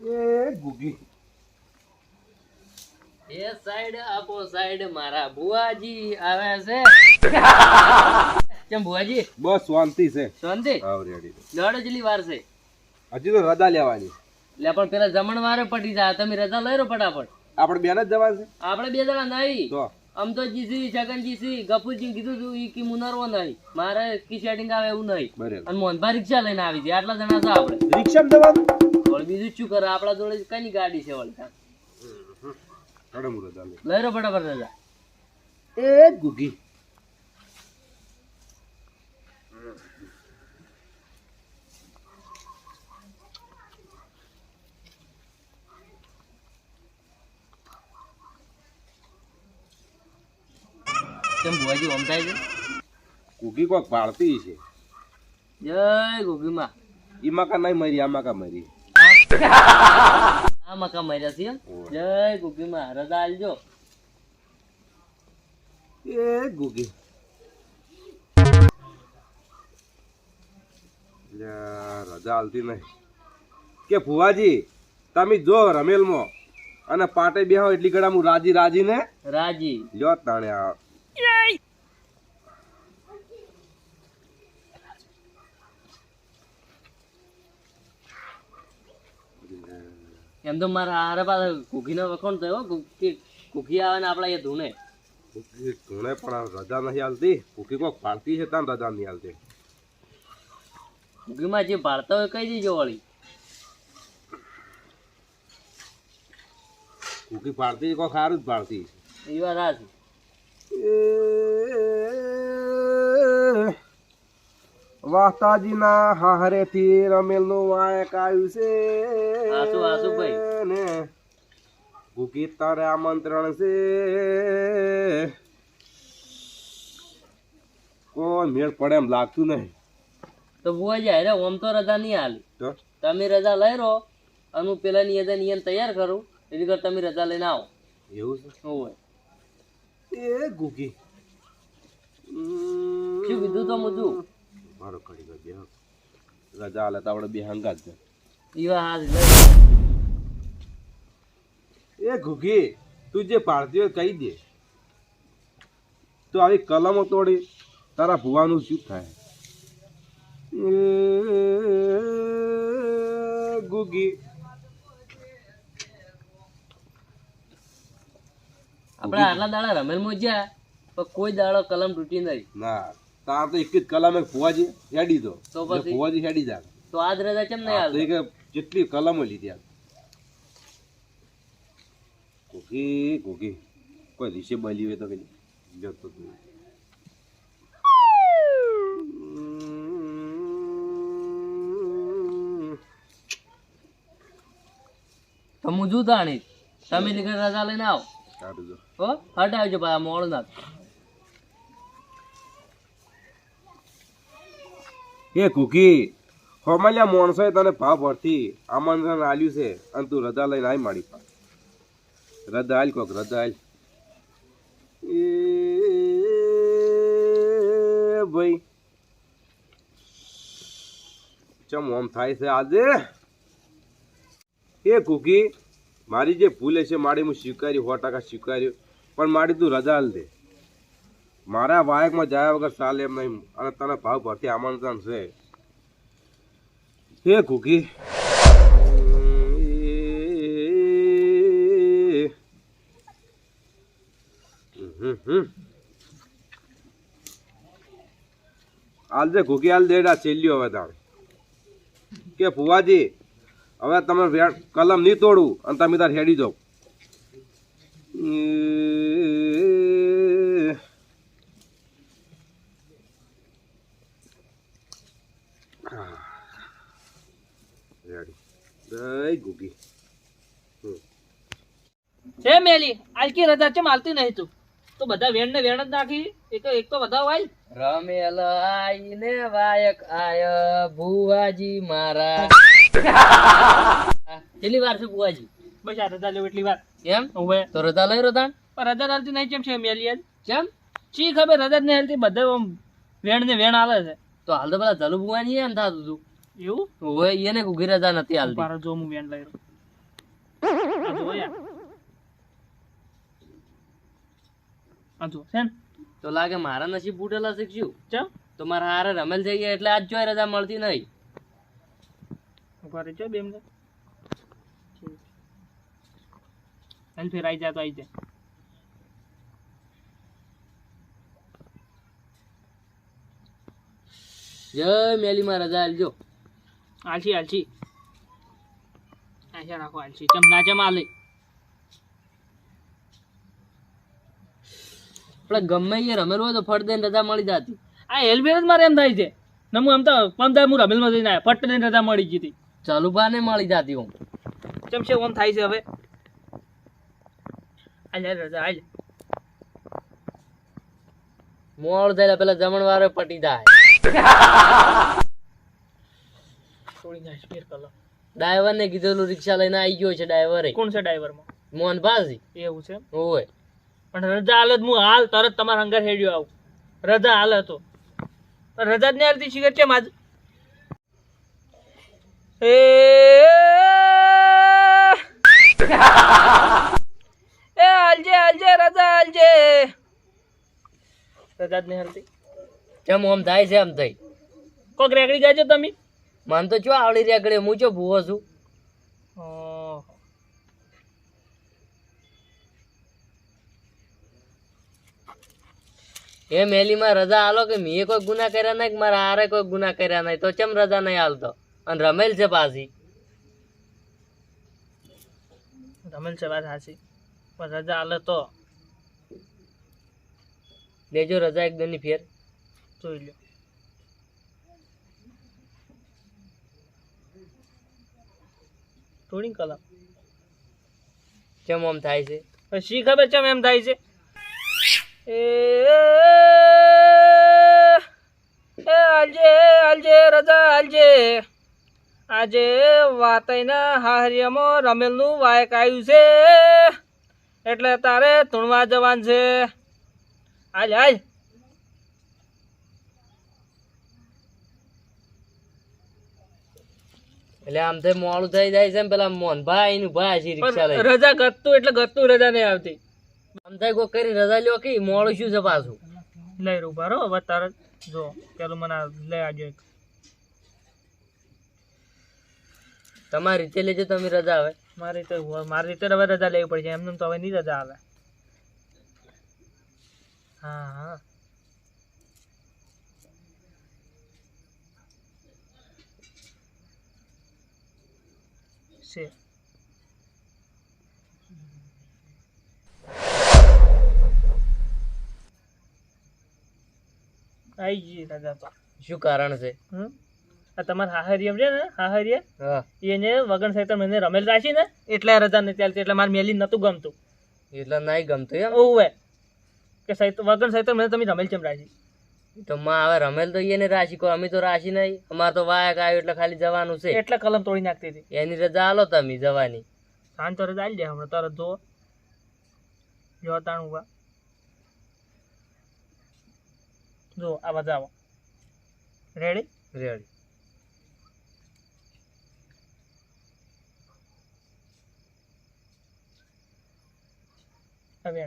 એ ગુગી. એ side આપો side મારા ભુવાજી આવે છે. કેમ ભુવાજી? બસ શાંતિ છે. શાંતિ? રેડી જેટલી વાર છે. હજી તો રજા લેવાની. લે પણ પેલા જમણ વારે પટી જાય તમે રજા લઈ લો ફટાફટ. આપણે બેન જ જવાનું છે? આપણે બે જણા નહીં. તો? આમ તો જીસી છગનજીસી ગફુરજી કીધું તું ઈ કી મુનરવો નહીં. મારે કી સેટિંગ આવે એવું નહીં. અને મોહનભા રિક્ષા લઈને આવી છે. આટલા જણા છે આપણે. રિક્ષા જવાનું? વળી બીજું શું કરે? આપણા જોડે કઈ ગાડી છે વળતા લઈ રહ્યો ફટાફટ રજા. એ ગુગી કેમ ભુવાજી ઓમ થાય છે? ગુગી કોક પાળતી છે. જય ગોગીમાં ઈમાં કા નહીં મરી આમાં કા મરી? આ મકા મર્યા છે. જય ગોગીમાં રજા આલજો. એ ગુગી. રજા આલતી નહીં. કે ફુવાજી તમે જો રમેલમાં અને પાટે બેહો એટલી ઘડા હું રાજી રાજી ને રાજી. લ્યો તાણે આ એમ તો મારા હારે પાસે ઘૂઘીનો વખોણ થયો કુકી ઘૂઘી આવે ને આપણા એ ધૂણે. કુકી ધૂણે પણ રજા નથી આલતી ભૂખી કોક પાડતી છે ત્યાં રજા નહીં આલતી ઘૂઘીમાં જે ભાળતા હોય કઈ દેજો વળી. કુકી પાડતી કોક સારું જ પાડતી એ વાત આ છે વાસ્તાજીના રમેલનું વાયક આવ્યું છે. આસુ, આસુ ભાઈ. ને ભૂકી તારે આમંત્રણ છે. કોઈ મેળ પડે એમ લાગતું નહીં. તો ભૂવા જાય રે ઓમ તો રજા નહીં હાલી તમે રજા લઈ રહો અને હું પેલા નિયત નિયન તૈયાર કરું એની કર તમે રજા લઈને આવો. એવું છે? હોય. એ ગુગી શું કીધું તો મુજું મારો કડી ગયો બે રજા હાલે તો આપણે બે હંગા જ એ ઘુઘી તું જે પાડતી હોય કહી દે. તો આવી કલમો તોડી તારા ભુવાનું શું થાય? ગુગી આપણે આટલા દાડા રમેલ મોજ્યા પણ કોઈ દાડો કલમ તૂટી નહીં. ના. તાર તો એક જ કલમ ફુવાજી હેડી દો. તો પછી? હેડી જા તો આજ રજા કેમ નહીં આવે કે જેટલી કલમો લીધી આ ઘુઘી ઘુઘી. કોઈ દિવસે બલી હોય તો કઈ જતો તું તો હું જુ તાણી તમે રજા લઈને આવો. હટાવજો પાછા મોડ ના એ કુકી, હોમલ્યા માણસોએ તને ભાવ ભરતી આમંત્રણ આલ્યું છે, અને તું રજા લઈને આવી મારી પાસે. રજા આલ કોક, રજા આલ. ભાઈ, ચમ ઓમ થાય છે આજે? એ કુકી, મારી જે ભૂલે છે, મારી હું સ્વીકાર્યું સો ટકા સ્વીકાર્યું પણ મારી તું રજા આલ દે. મારા વાયકમાં જાય વગર ચાલે એમ નહીં. અને તને ભાવ ભરતી આમંત્રણ છે. હે ઘુઘી. હાલ જે ઘુઘી હાલ દેડા છેલ્લ્યો હવે તાણ. કે ફુવાજી હવે તમે કલમ નહીં તોડું અને તમે તાર હેડી જાઓ રેડી જય ગુગી. છે મેલી આલકી રજા નહીં તું? તો બધા વેણ ને વેણ જ નાખી એક એક તો બધા વાય રમેલ આઈને વાયક આય ભુવાજી મારા કેટલી વાર છે ભુવાજી? બસ આ રજા લેવું એટલી વાર. એમ? હવે તો રજા લઈ રહ્યો પણ રજા આલતી નહીં ચમ છે મેલી આજ કેમ? ચી ખબર રજા જ હાલતી બધા વેણ ને વેણ આવે છે. તો હાલ તો પેલા જલુ ભુવાની એમ થતું હતું એવું? એને ઘૂઘી રજા નથી હાલતી. પારો જો હું વેણ લઈ રહ્યો યાર. આ તો લાગે મારા નસીબ ફૂટેલા ચમ? તો મારા હારે રમેલ થઈ ગયા એટલે આજ જોઈ રજા મળતી નહીં. ઘરે જો બેમ હાલ ફેર આઈ જા તો આઈ જા. જય મેલીમાં રજા આલજો. આલસી આલસી. આશા રાખો આલસી. ચમ ના ચમ આલે. આપણે ગમે એ રમેલ હોય તો ફટ દઈને રજા મળી જતી. આ હેલમેટ જ મારે એમ થાય છે. ને હું એમ તો પંદર હું રમેલમાં જઈને આવ્યા ફટ દઈને રજા મળી ગઈ હતી. ચાલુભા ને મળી જતી હું ચમ છે ઓમ થાય છે હવે. આલે રજા આલે. મોડ થયેલા પેલા જમણવારે પટી જાય. સ્પીર ડ્રાઈવર ને કીધેલું રિક્ષા લઈને આવી ગયો છે ડ્રાઈવર કોણ છે ડ્રાઈવરમાં મોહન પાસી એવું છે હોય. પણ રજા હાલ હું હાલ તરત તમારા અંગર હેડ્યો આવું. રજા હાલ હતો રજા જ ને હાલતી શિખર કેમ આજ? એ એ હાલજે હાલજે રજા હાલજે રજા જ નહીં હાલતી કેમ આમ થાય છે આમ થઈ કોક રેકડી ગયા છો તમે? મને તો ચો આવડી રહ્યા કરે હું જો ભૂવો છું. એ મેલીમાં રજા આલો કે મેં કોઈ ગુના કર્યા નહીં કે મારા હારે કોઈ ગુના કર્યા નહીં? તો ચમ રજા નહીં હાલતો અને રમેલ છે પાછી. રમેલ છે વાત સાચી. પણ રજા હાલે તો. લેજો રજા એક દની ફેર. જોઈ લો થોડી કલમ કેમ આમ થાય છે? શી ખબર ચમ એમ થાય છે? એ એ હાલજે હાલજે રજા હાલજે. આજે વાતઈના હાહરિયામાં રમેલનું વાયક આવ્યું છે. એટલે તારે ધૂણવા જવાનું છે. આજે હાલ. એટલે આમ થઈ મોડું થઈ જાય છે પેલા મોહનભાઈ નું ભાઈ છે રિક્ષા લઈ રજા ગતું એટલે ગતું રજા નહીં આવતી. આમ થાય કોઈ કરી રજા લ્યો કે મોડું શું છે પાછું? લઈ રૂ બારો હવે તરત જો પેલું મને લઈ આવજો એક. તમારી રીતે લેજો તમે રજા આવે. મારી રીતે મારી રીતે હવે રજા લેવી પડશે એમને તો હવે નહીં રજા આવે. હા હા. છે. રજા તો. શું કારણ છે? આ તમારા હાહરિયમ છે ને હાહરિયા હા. એને વગણ સહિત મને રમેલ રાખી ને એટલે રજા નથી ચાલતી એટલે મારે મેલી નતું ગમતું. એટલે નહીં ગમતું એમ? ઓવે. કે સહિત વગણ સહિત મને તમે રમેલ કેમ રાખી? તો માં હવે રમેલ તો એને રાશિ કો અમે તો રાશિ નહીં. અમારે તો વાયક આવ્યો એટલે ખાલી જવાનું છે. એટલે કલમ તોડી નાખતી હતી. એની રજા આલો તમે જવાની. સાંજ તો રજા આવી દે હમણાં તરત જો. જો તાણ ઊભા જો આ બધા આવો. રેડી રેડી હવે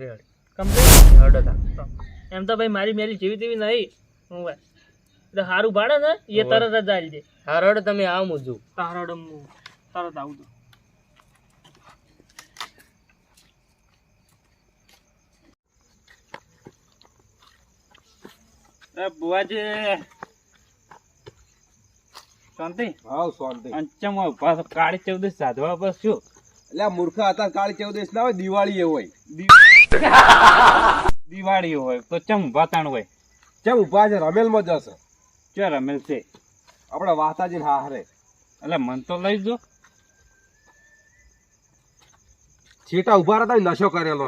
રેડી કમ્પ્લીટ હડો તા એમ તો ભાઈ મારી મેરી જેવી તેવી નહીં. હું એટલે સારું ભાડે ને એ તરત જ આવી દે. હા તમે આવો મુજુ તારો તરત આવું બુવાજી શાંતિ? હાવ શાંતિ. અંચમ કાળી ચૌદશ સાધવા પર શું? એટલે આ મૂર્ખા હતા કાળી ચૌદશ ના હોય દિવાળી એ હોય. દિવાળી હોય તો ચમ ઊભા હોય? ચમ ઊભા છે? રમેલમાં જશે. ચે રમેલ છે? આપણે વાતાજી હારે એટલે મન તો લઈ જો. છેટા ઊભા રહેતા નશો કરેલો.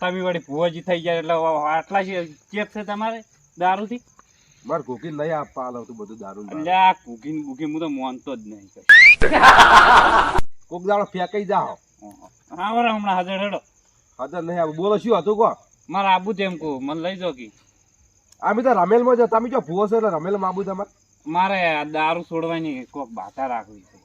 તમે વળી ભુવાજી થઈ જાય એટલે આટલા ચેપ છે તમારે દારૂથી? મારે કુકી લઈ આપવા આલો તું બધું દારૂ એટલે આ કુકી બુકીન હું તો માનતો જ નહીં. કોક દાડો ફેંકાઈ જાઓ. હા બરાબર હમણાં હાજર હેડો. હાજર નહીં આવું. બોલો શું હતું કો મારે આબુ તેમ કહું મને લઈ જાઓ કી. અમે તો રમેલમાં જતા તમે જો ભૂવો છો એટલે રમેલ આબુ તમારે? મારે આ દારૂ છોડવાની કોક ભાતા રાખવી છે.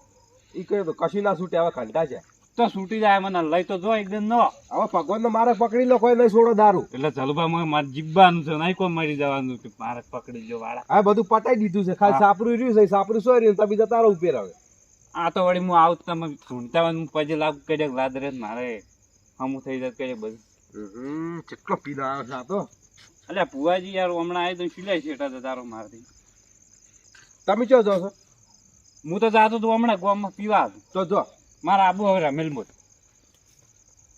એ કહ્યું તો કશું ના છૂટે હવે ઘંટા છે તો છૂટી જાય મને લઈ તો જો એકદમ નો. હવે ભગવાન મારે પકડી લો કોઈ નહીં છોડો દારૂ. એટલે ચલુભા મારે જીવવાનું છે નહીં કોઈ મરી જવાનું કે મારે પકડી જો વાળા. હવે બધું પટાઈ દીધું છે ખાલી. સાપરું રહ્યું છે સાપરું સોય રહ્યું? તમે જતા રહો ઉપર હવે. આ તો વળી હું આવું તમે ઢૂંઢતા હું પછી લાગુ કઈ લાદ રે મારે. હમું થઈ જાય કઈ બધું. કેટલો પીનો આવ્યો છે આ તો. અલ્યા ભુવાજી યાર હમણાં આવી તો સિલાઈ છેટા તારો મારથી. તમે ચો જો છો? હું તો જાતો તો હમણાં ગામમાં પીવા તો જો. મારા આબુ હવે રમેલ મોત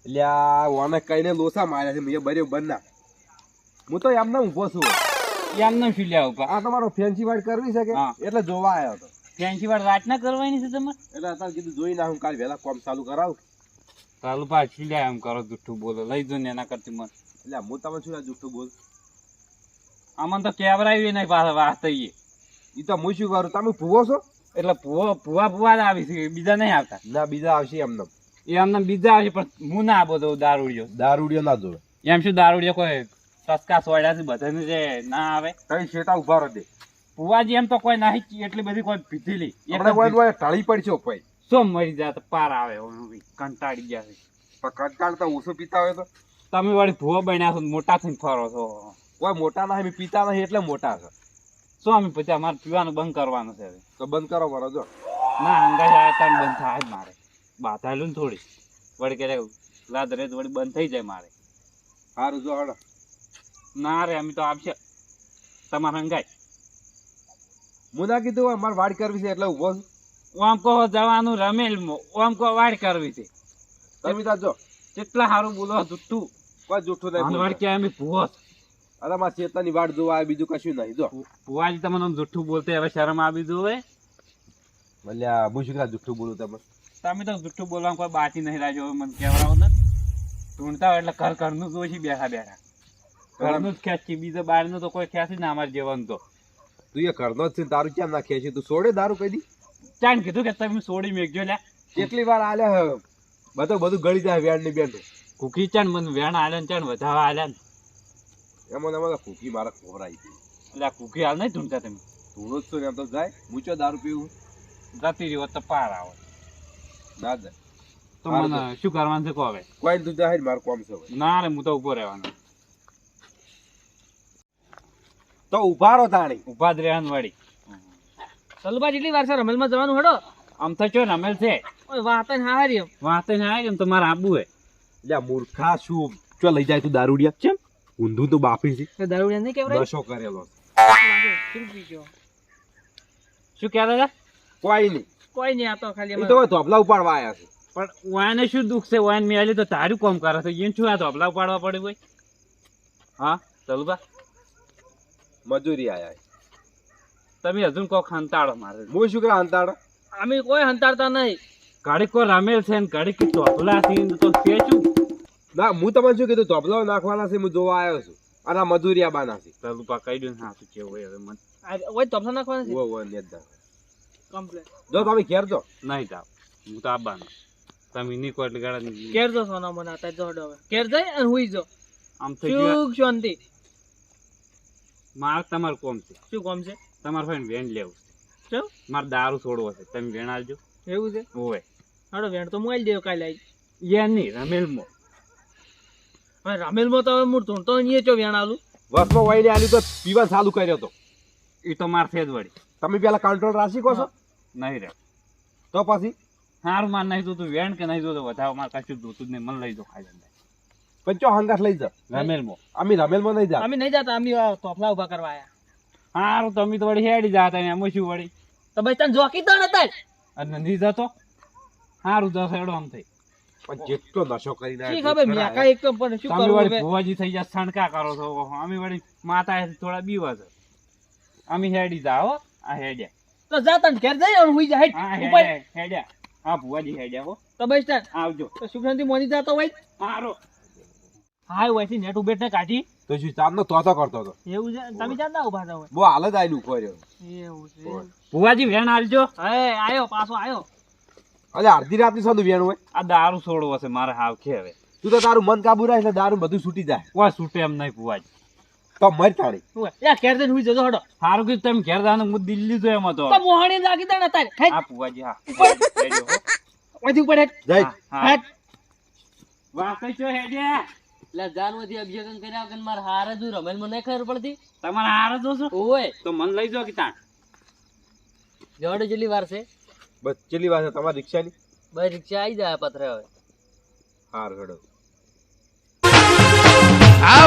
એટલે આ ઓને કઈને લોસા માર્યા છે મેં બર્યો બનના હું તો એમને ઊભો છું. એમને સિલ્યા ઉપર. આ તમારો ફેન્સી વાઇટ કરવી છે કે? એટલે જોવા આવ્યો હતો. ફેન્સી વાર રાત ના કરવાની છે તમારે? એટલે અત્યારે કીધું જોઈ ના હું કાલ વહેલા કોમ ચાલુ કરાવું. ચાલુ ભાઈ લે એમ કરો જુઠ્ઠું બોલો. લઈ જો ને એના કરતી મને. એટલે હું તમે શું જુઠ્ઠું બોલ. આમાં તો કેવરાયું નહીં પાછા વાત એ તો હું શું કરું તમે ભૂવો છો? એટલે ભૂવો ભૂવા ભૂવા જ આવી છે. બીજા નહીં આવતા. ના બીજા આવશે એમને એ અમને બીજા આવશે પણ હું ના બોલો દારૂડિયો. દારૂડિયો ના જોવે. એમ શું દારૂડિયો કોઈ સસ્કા સોડ્યા છે બધાને જે ના આવે? તઈ શેટા ઊભા રહે ભુવાજી એમ તો કોઈ નહીં એટલી બધી કોઈ પીધેલી કોઈ કોઈ ટાળી પડશે કોઈ. શું મરી જાય તો પાર આવે કંટાળી ગયા છે. પણ કંટાળ તો ઓછો પીતા હોય તો. તમે વળી ભુવા બન્યા છો મોટા થઈને ફરો છો. કોઈ મોટા ના પીતા નહીં એટલે મોટા છે. શું અમે પછી અમારે પીવાનું બંધ કરવાનું છે તો બંધ કરો મારો જો. ના અંગાજ આવે તાણ બંધ થાય જ મારે. બાધાયેલું ને થોડી. વળી કે લાદ રે તો વળી બંધ થઈ જાય મારે. સારું જો હડો ના રે અમે તો આપશે. તમારે અંગાય હું ના કીધું હોય મારે વાડ કરવી છે એટલે ઊભો છું. ઓમ કહો જવાનું રમેલ ઓમ કહો વાડ કરવી છે. તમે તા કેટલા સારું બોલો જુઠ્ઠું. કોઈ જુઠ્ઠું નહીં વાડ કે અમે ભૂવો અરે માં ચેતનાની વાડ જોવા બીજું કશું નહીં જો. ભુવાજી તમને જુઠ્ઠું બોલતે હવે શરમ આવી જોવે. ભલે આ શું કાં જુઠ્ઠું બોલું તમે. તમે તો જુઠ્ઠું બોલવા કોઈ બાકી નહીં રાખ્યો મને કહેવડાવો ને. ઢૂંઢતા હોય એટલે ઘર ઘરનું જ હોય છે બેઠા બેઠા. ઘરનું જ ખેંચ છે બીજો બહારનું તો કોઈ ખેંચી ના અમારે જેવાનું તો. તું એ ઘરનો જ છે તારું દારૂ કેમ નાખીએ છે? તું છોડે દારૂ કઈ દી? ચાણ કીધું કે તમે સોડી મેકજો લે. કેટલી વાર આલ્યા હે? બધું બધું ગળી જાય વેણની બેન કુકી ચાન મને વેણ આલે ને ચાન વધાવા આલે ને. એમાં એમાં કુકી મારા ખોરાઈ ગઈ. એટલે આ કુકી હાલ નહીં ઢૂંઢતા તમે? ધૂળો જ છું ને એમ તો જાય. મૂચો દારૂ પીવું. જતી રહ્યો તો પાર આવે. ના જાય. તો મને શું કરવાનું છે કહો હવે? કોઈ તું જાય મારું કોમ છે ના રે હું તો ઊભો રહેવાનો. તો ઊભા રહો તાણી. ઊભા જ રહેવાનું વળી. ચલુબા જેટલી વાર છે રમેલમાં જવાનું હડો. આમ તો ચો રમેલ છે. ઓય વાત ને હારી એમ વાતે ને આવે એમ તો મારે આબુ હે. લ્યા મૂર્ખા શું? ચો લઈ જાય તું દારૂડિયા? છે ઊંધું તો બાપી છે. દારૂડિયા નહીં કેવરાય નશો કરેલો શું પીજો શું કહેતા હતા કોઈ નહીં. કોઈ નહીં આ તો ખાલી એ તો ધોપલા ઉપાડવા આવ્યા છે. પણ વાને શું દુઃખ છે? વાન મેલી તો તારું કોમ કરે છે? એને શું આ ધોપલા પાડવા પડ્યું ભાઈ હા ચાલુ બા મજૂરી આયા તમે હજુ કોક હંતાડો મારે. હું શું કરે હંતાડો? અમે કોઈ હંતાડતા નહીં. ઘડીક કો રમેલ છે ને ઘડીક ધોપલા છે તો છે શું ના હું તમને શું કીધું ધોપલા નાખવાના છે હું જોવા આવ્યો છું. અને આ મજૂરી આબાના છે બા કહી દઉં સાચું કેવું હોય હવે મને. ઓય તપસા નાખવાના છે? ઓ ઓ નેતા કમ્પ્લેટ જો તમે ઘેર જો. નહીં જાવ હું તો આબાનો. તમે ની એટલે ગાડા કેર જો સોના મને આતા જો હવે. કેર જાય અને હુઈ જો. આમ થઈ ગયું. શાંતિ. માર તમારું કોમ છે. શું કોમ છે? તમારે ભાઈ વેણ લેવું છે. મારે દારૂ છોડવો છે. તમે વેણ આવજો એવું છે? હોય હાડો વેણ તો મોબાઈલ દેવ કાલે આવી એ નહીં રમેલમાં. હવે રમેલમાં તો હવે હું ધૂણતો નહીં ચો વેણ આલું? બસમાં વાઈડે આલ્યું તો પીવા ચાલુ કર્યો તો. એ તો માર ફેજ જ વળી. તમે પેલા કંટ્રોલ રાખી કહો છો? નહીં રે. તો પછી? હાર માર નહીં જોતું વેણ કે નહીં જોતું વધારે મારે કશું જોતું જ નહીં. મને લઈ દો ખાઈ જાય ચો હંગાસ લઈ જા રમેલમાં અમે રમેલમાં નહીં જા અમે નહીં જતા અમે આ તોફલા ઊભા કરવા આયા. સારું તમે તો વળી હેડી જાતા ને એમાં શું વળી. તો ભાઈ તને જોકી તો નતા અને નહીં જતો? સારું દસ હેડો આમ થઈ. પણ જેટલો નશો કરીને શી આવ્યો, ખબર મેકા એક તો પણ શું તમે કરવું વળી હવે? ભુવાજી થઈ જા સણકા કરો છો અમે વળી માતા થોડા બીવા છે. અમે હેડી જાઓ આ હેડ્યા. તો જા તને ઘેર જઈ અને હુઈ જા હેડ. ઉપર. હેડ્યા હા ભુવાજી હેડ્યા હો. તો બસ આવજો. તો સુખ શાંતિ મોની જાતો ભાઈ હારો. હાય વયથી નેટ ઉબેટ ને કાઢી. તો શું ચાંદનો તોતો કરતો હતો. એવું છે? તમે ચાંદ ના ઊભા હોય? બહુ હાલ જ આયલું ઊભો રહ્યો. એવું છે. ભુવાજી વેણ આલજો. હે આયો પાછો આયો. અરે અડધી રાતની સાંધું વેણ હોય. આ દારૂ છોડવો છે મારે હાવ કે હવે. તું તો તારું મન કાબુ રાખ એટલે દારૂ બધું છૂટી જાય. કોઈ છૂટે એમ નહીં ભુવાજી. તો મર શું યા ઘેર જઈને હુઈ જજો હડો. સારું કીધું તમે ઘેર હું દિલ્હી એમ હતો. તો મોહણી લાગી ને તારે. ખાઈ હા ભુવાજી હા. ઉપર. ઓથી ઉપર હેઠ. જય. હા. હેઠ. વાકઈ છો હેડે એટલે જાનમાંથી અભિષેક કર્યા વગર મારે હારે જ રમેલ મને ખબર પડતી? તમારે હાર જોશો ઓય તો મન લઈ જાઓ કે તાણ? જોડે જેટલી વાર છે? બસ ચેલી વાર છે તમારી રિક્ષાની? બસ રિક્ષા આવી જાય પથરે હવે. હાર ઘડો આ